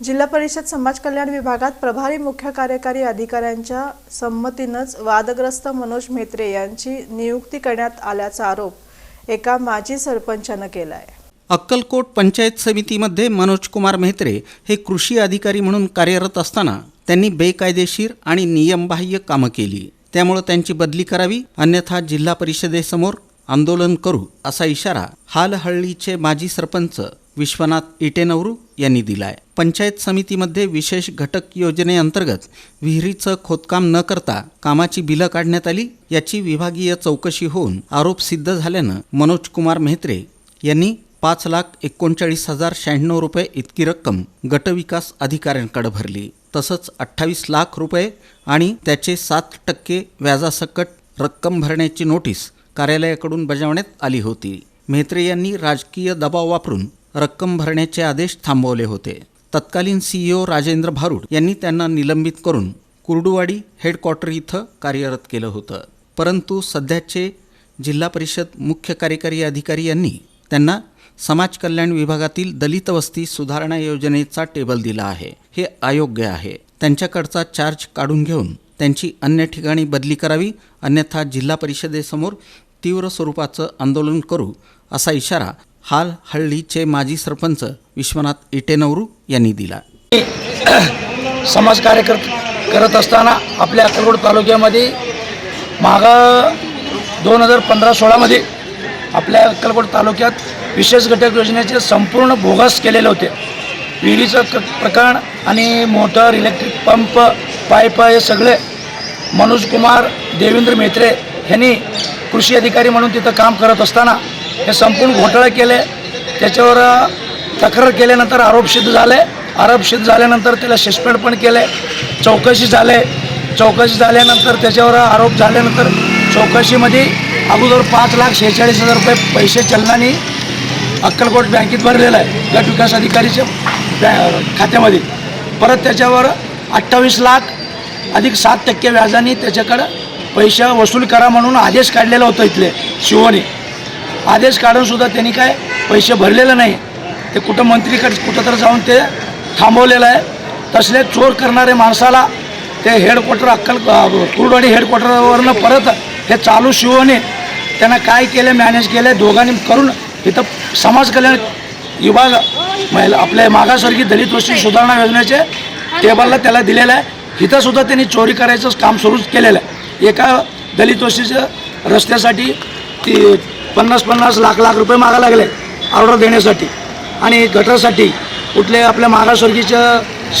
जिल्हा परिषद समाज कल्याण विभागात प्रभारी मुख्य कार्यकारी अधिकाऱ्यांच्या संमतीनंच वादग्रस्त मनोज म्हेत्रे यांची नियुक्ती करण्यात आल्याचा आरोप एका माजी सरपंचानं केला आहे अक्कलकोट पंचायत समितीमध्ये मनोज कुमार म्हेत्रे हे कृषी अधिकारी म्हणून कार्यरत असताना त्यांनी बेकायदेशीर आणि नियमबाह्य कामं केली. त्यामुळे त्यांची बदली करावी अन्यथा जिल्हा परिषदेसमोर आंदोलन करू असा इशारा हालहळ्ळीचे माजी सरपंच विश्वनाथ इटेनवरू यांनी दिलाय. पंचायत समितीमध्ये विशेष घटक योजनेअंतर्गत विहिरीचं खोदकाम न करता कामाची बिलं काढण्यात आली याची विभागीय चौकशी होऊन आरोप सिद्ध झाल्यानं मनोज कुमार मेहत्रे यांनी पाच लाख एकोणचाळीस हजार शहाण्णव रुपये इतकी रक्कम गटविकास अधिकाऱ्यांकडे भरली. तसंच अठ्ठावीस लाख रुपये आणि त्याचे सात टक्के व्याजासकट रक्कम भरण्याची नोटीस कार्यालयाकडून बजावण्यात आली होती. मेहत्रे यांनी राजकीय दबाव वापरून रक्कम भरण्याचे आदेश थांबवले होते. तत्कालीन सीईओ राजेंद्र भारूड यांनी त्यांना निलंबित करून कुर्डुवाडी हेडक्वार्टर इथं कार्यरत केलं होतं. परंतु सध्याचे जिल्हा परिषद मुख्य कार्यकारी अधिकारी यांनी त्यांना समाज कल्याण विभागातील दलित वस्ती सुधारणा योजनेचा टेबल दिला आहे. हे अयोग्य आहे. त्यांच्याकडचा चार्ज काढून घेऊन त्यांची अन्य ठिकाणी बदली करावी अन्यथा जिल्हा परिषदेसमोर तीव्र स्वरूपाचं आंदोलन करू असा इशारा हाल हळ्ळीचे माजी सरपंच विश्वनाथ इटेनवरू यांनी दिला. समाजकार्य कर करत असताना आपल्या अक्कलकोट तालुक्यामध्ये मागं दोन हजार पंधरा सोळामध्ये आपल्या अक्कलकोट तालुक्यात विशेष घटक योजनेचे संपूर्ण बोगस केलेले होते. विहिरीचं क प्रकरण आणि मोटर इलेक्ट्रिक पंप पाईप हे सगळे मनोज कुमार देवेंद्र मेत्रे यांनी कृषी अधिकारी म्हणून तिथं काम करत असताना हे संपूर्ण घोटाळे केले. त्याच्यावर तक्रार केल्यानंतर आरोप सिद्ध झाले. आरोप सिद्ध झाल्यानंतर त्याला सस्पेंड पण केले. चौकशी झाले. चौकशी झाल्यानंतर त्याच्यावर आरोप झाल्यानंतर चौकशीमध्ये अगोदर पाच लाख शेहेचाळीस हजार रुपये पैसे चलनाने अक्कलकोट बँकेत भरलेलं आहे. गट विकास अधिकारीच्या बॅ खात्यामध्ये. परत त्याच्यावर अठ्ठावीस लाख अधिक सात टक्के व्याजाने त्याच्याकडं पैसा वसूल करा म्हणून आदेश काढलेला होता इथले शिवोने. आदेश काढूनसुद्धा त्यांनी काय पैसे भरलेले नाही. ते कुठं मंत्रीकडे कुठं तर जाऊन ते थांबवलेलं आहे. तसले चोर करणारे माणसाला ते हेडक्वार्टर अक्कल कुरडवाडी हेडक्वार्टरवरनं परत हे चालू शिवने त्यांना काय केलं मॅनेज केलं दोघांनी करून इथं समाज कल्याण विभाग महिला आपल्या मागासवर्गीय दलित वस्ती सुधारणा योजनेचे टेबलला त्याला दिलेलं आहे. इथंसुद्धा त्यांनी चोरी करायचं काम सुरूच केलेलं आहे. एका दलित वस्तीचं रस्त्यासाठी ती पन्नास पन्नास लाख लाख रुपये मागा लागले ऑर्डर देण्यासाठी. आणि गटरसाठी कुठले आपल्या मागासवर्गीच्या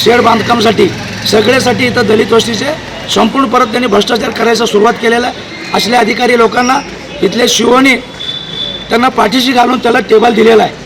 शेड बांधकामसाठी सगळ्यासाठी इथं दलित वस्तीचे संपूर्ण परत त्यांनी भ्रष्टाचार करायचा सुरुवात केलेला आहे. असल्या अधिकारी लोकांना इथले शिवणी त्यांना पाठीशी घालून त्याला टेबल दिलेला आहे.